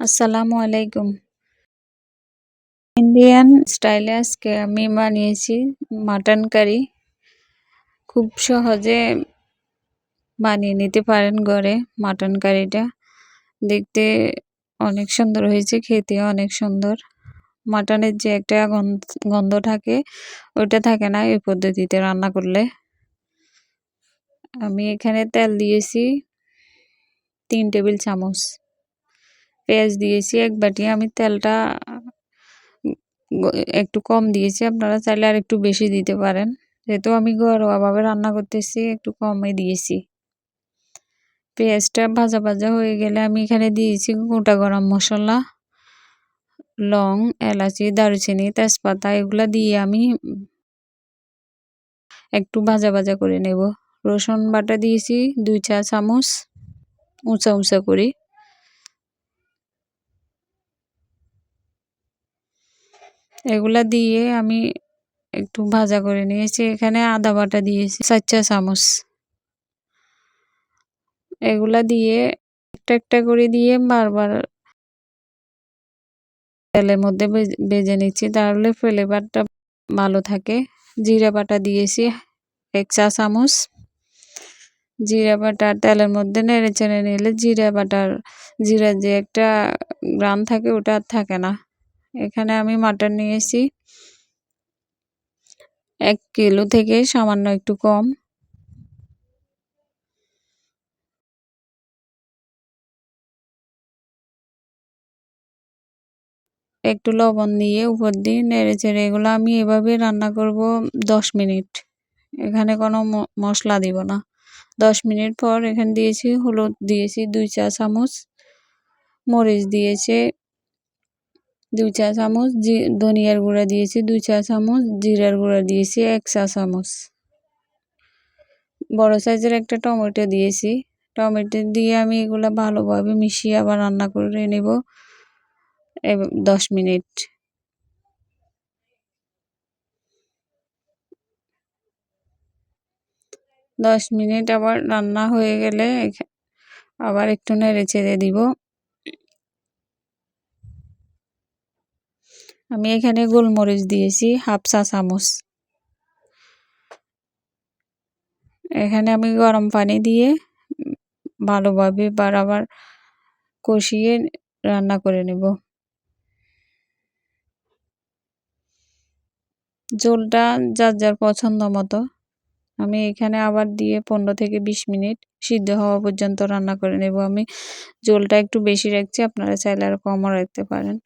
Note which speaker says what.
Speaker 1: আসসালামু আলাইকুম। ইন্ডিয়ান স্টাইলে আজকে আমি বানিয়েছি মাটন কারি খুব সহজে বানিয়ে নিতে পারেন ঘরে মাটন কারিটা দেখতে অনেক সুন্দর হয়েছে খেতে অনেক সুন্দর। মাটনের যে একটা গন্ধ থাকে, ওইটা থাকে না এই পদ্ধতিতে রান্না করলে। আমি এখানে তেল দিয়েছি তিন টেবিল চামচ। পেঁয়াজ দিয়েছি, এক বাটি। আমি তেলটা একটু কম দিয়েছি, আপনারা চাইলে আর একটু বেশি দিতে পারেন। যেহেতু আমি ঘরোয়াভাবে রান্না করতেছি, একটু কমই দিয়েছি। পেঁয়াজটা ভাজা ভাজা হয়ে গেলে আমি এখানে দিয়েছি গোটা গরম মশলা, লং, এলাচি, দারুচিনি, তেজপাতা, এগুলো দিয়ে আমি একটু ভাজা ভাজা করে নেব। রসুন বাটা দিয়েছি দুই চা চামচ, উঁচা উঁচা করে। এগুলা দিয়ে আমি একটু ভাজা করে নিয়েছি। এখানে আদা বাটা দিয়েছি চার চা চামচ। এগুলা দিয়ে একটা একটা করে দিয়ে বারবার তেলের মধ্যে বেজে নিচ্ছি। তাহলে ফ্লেভারটা ভালো থাকে। জিরা বাটা দিয়েছি, এক চা চামচ। জিরা বাটা তেলের মধ্যে নেড়ে চেড়ে নিলে জিরা বাটার জিরা যে একটা গ্রাম থাকে ওটা আর থাকে না। এখানে আমি মাটন নিয়েছি। এক কিলো থেকে সামান্য একটু কম। একটু লবণ দিয়ে উপর দিয়ে নেড়ে চেড়ে এগুলো আমি এভাবে রান্না করব দশ মিনিট। এখানে কোনো মশলা দিব না। দশ মিনিট পর এখানে দিয়েছি, হলুদ দিয়েছি দুই চা চামচ, মরিচ দিয়েছে দুই চা চামচ ধনিয়ার গুঁড়া দিয়েছি দুই চা চামচ জিরার গুঁড়া দিয়েছি, এক চা চামচ। বড় সাইজের একটা টমেটো দিয়েছি। টমেটো দিয়ে আমি এগুলো ভালোভাবে মিশিয়ে আবার রান্না করে নেব দশ মিনিট। দশ মিনিট আবার রান্না হয়ে গেলে আবার একটু নেড়ে ছেড়ে দিব। আমি এখানে গোলমরিচ দিয়েছি, হাফ চা চামচ। এখানে আমি গরম পানি দিয়ে ভালোভাবে বারবার কষিয়ে রান্না করে নেব। ঝোলটা যার যার পছন্দ মতো। আমি এখানে আবার দিয়ে পনেরো থেকে বিশ মিনিট সিদ্ধ হওয়া পর্যন্ত রান্না করে নেব। আমি ঝোলটা একটু বেশি রাখছি, আপনারা চাইলে আর কমও রাখতে পারেন।